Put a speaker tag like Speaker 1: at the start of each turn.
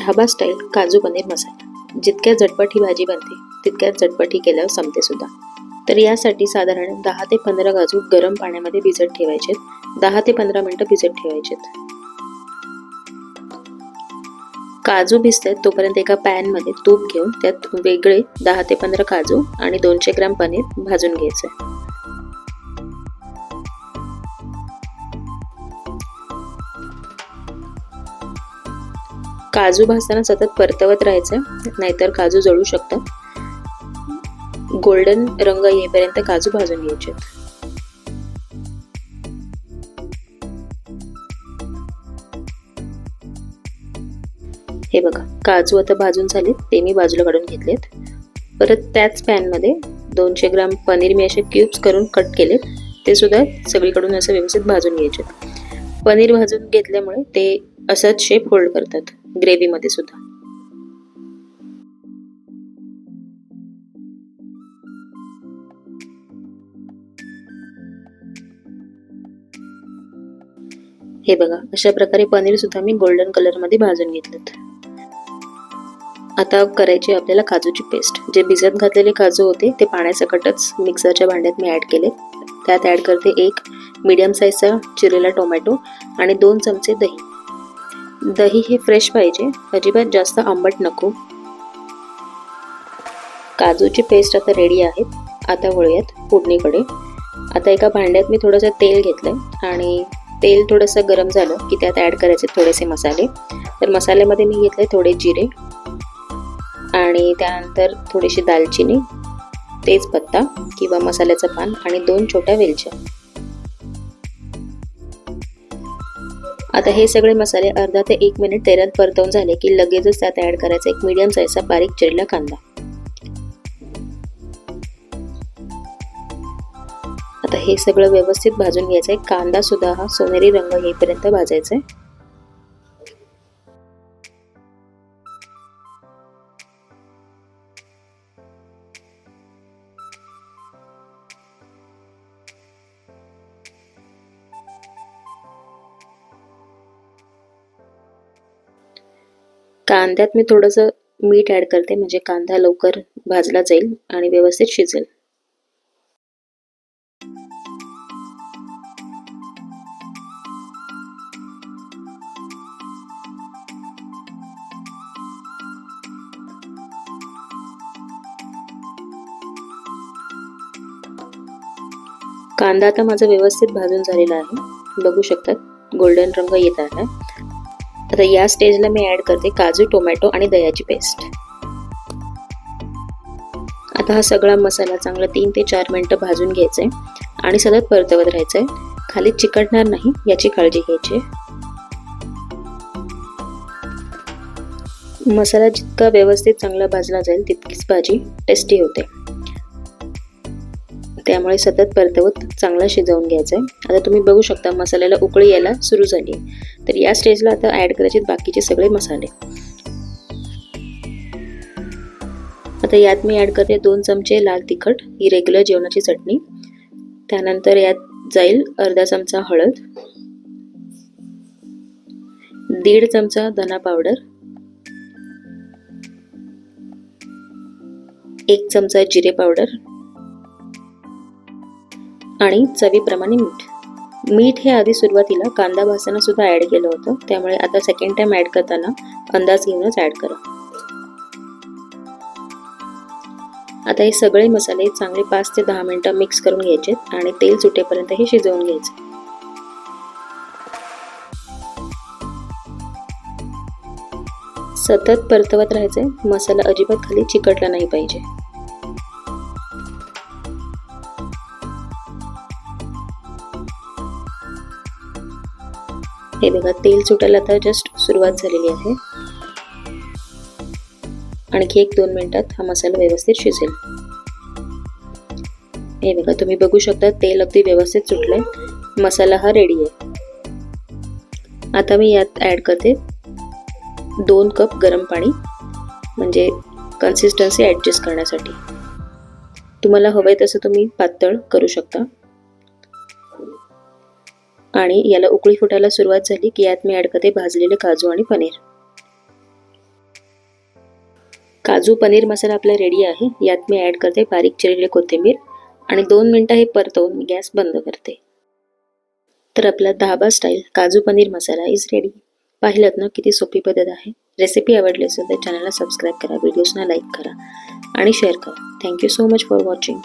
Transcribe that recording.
Speaker 1: Dhaba style काजू पनीर मसाला. जितक्या झटपट ही भाजी बनते तितक्याच झटपट ही केल्यावर संपते सुद्धा. तर यासाठी साधारण दहा ते पंधरा काजू गरम पाण्यामध्ये भिजत ठेवायचेत. दहा ते पंधरा मिनटं भिजत ठेवायचेत. काजू भिजतात तोपर्यंत एका पॅनमध्ये तूप घेऊन त्यात वेगळे दहा ते पंधरा काजू आणि दोनशे ग्राम पनीर भाजून घ्यायचं. काजू भाजताना सतत परतवत राहायचं नाहीतर काजू जळू शकतात गोल्डन रंग येईपर्यंत काजू भाजून घ्यायचे. हे बघा काजू आता भाजून झाले ते मी बाजूला काढून घेतलेत. परत त्याच पॅनमध्ये दोनशे ग्राम पनीर मी असे क्यूब्स करून कट केलेत. ते सुद्धा सगळीकडून असं व्यवस्थित भाजून घ्यायचे. पनीर भाजून घेतल्यामुळे ते असंच शेप होल्ड करतात. ग्रेव्हीमध्ये सुद्धा. हे बघा अशा प्रकारे पनीर सुद्धा मी गोल्डन कलरमध्ये भाजून घेतलं आता करायची आपल्याला काजूची पेस्ट जे भिजत घातलेले काजू होते ते पाण्यासकटच मिक्सरच्या भांड्यात मी ऍड केले त्यात ऍड करते एक मीडियम साईजचा चिरलेला टोमॅटो आणि दोन चमचे दही. दही हे फ्रेश पाहिजे. अजिबात जास्त आंबट नको. काजूची पेस्ट आता रेडी आहे आता वळूयात फोडणीकडे. आता एका भांड्यात मी थोडंसं तेल घेतलं आणि तेल थोडंसं गरम झालं की त्यात ॲड करायचे थोडेसे मसाले. तर मसाल्यामध्ये मी घेतले थोडे जिरे आणि त्यानंतर थोडीशी दालचिनी तेजपत्ता किंवा मसाल्याचं पान आणि दोन छोट्या वेलच्या. आता हे सगळे मसाले अर्धा ते एक मिनिट तेलात परतवून झाले की लगेचच त्यात ॲड करायचा एक मीडियम साईजचा बारीक चिरला कांदा. आता हे सगळं व्यवस्थित भाजून घ्यायचं आहे कांदा सुद्धा हा सोनेरी रंग येईपर्यंत भाजायचा आहे कांद्यात मी थोडंसं मीठ ॲड करते म्हणजे कांदा लवकर भाजला जाईल आणि व्यवस्थित शिजेल. कांदा आता माझा व्यवस्थित भाजून झालेला आहे. बघू शकतात गोल्डन रंग येत आहे. आता या स्टेजला मी ऍड करते काजू टोमॅटो आणि दह्याची पेस्ट. आता हा सगळा मसाला चांगला तीन ते चार मिनटं भाजून घ्यायचा आहे आणि सतत परतवत राहायचं आहे खाली चिकटणार नाही याची काळजी घ्यायची मसाला जितका व्यवस्थित चांगला भाजला जाईल तितकीच भाजी टेस्टी होते. त्यामुळे सतत परतवत चांगला शिजवून घ्यायचं आहे आता तुम्ही बघू शकता मसाल्याला उकळी यायला सुरू झाली तर या स्टेजला आता ॲड करायचे बाकीचे सगळे मसाले. आता यात मी ॲड करते दोन चमचे लाल तिखट ही रेग्युलर जेवणाची चटणी. त्यानंतर यात जाईल अर्धा चमचा हळद. दीड चमचा धना पावडर एक चमचा जिरे पावडर आणि चवीप्रमाणे मीठ. मीठ हे आधी सुरुवातीला कांदा भाजताना सुद्धा ॲड केलं होतं. त्यामुळे आता सेकंड टाइम ॲड करताना अंदाज घेऊनच ॲड करा. आता हे सगळे मसाले चांगले पाच ते दहा मिनटं मिक्स करून घ्यायचे आणि तेल सुटेपर्यंत हे शिजवून घ्यायचे. सतत परतवत राहायचे मसाला अजिबात खाली चिकटला नाही पाहिजे. हे बघा तेल सुटायला आता जस्ट सुरुवात झालेली आहे. आणखी एक दोन मिनिटात हा मसाला व्यवस्थित शिजेल. हे बघा तुम्ही बघू शकता तेल अगदी व्यवस्थित सुटलंय. मसाला हा रेडी आहे. आता मी यात ॲड करते दोन कप गरम पाणी म्हणजे कन्सिस्टन्सी ॲडजस्ट करण्यासाठी. तुम्हाला हवंय तसं तुम्ही पातळ करू शकता. आणि याला उकळी फुटायला सुरुवात झाली की यात मी ॲड करते भाजलेले काजू आणि पनीर. काजू पनीर मसाला आपला रेडी आहे. यात मी ॲड करते बारीक चिरलेली कोथिंबीर आणि दोन मिनटं हे परतवून मी गॅस बंद करते. तर आपला धाबा स्टाईल काजू पनीर मसाला इज रेडी पाहिलं ना किती सोपी पद्धत आहे? रेसिपी आवडली असेल तर चॅनलला सबस्क्राईब करा व्हिडिओजना लाईक करा आणि शेअर करा. Thank you so much for watching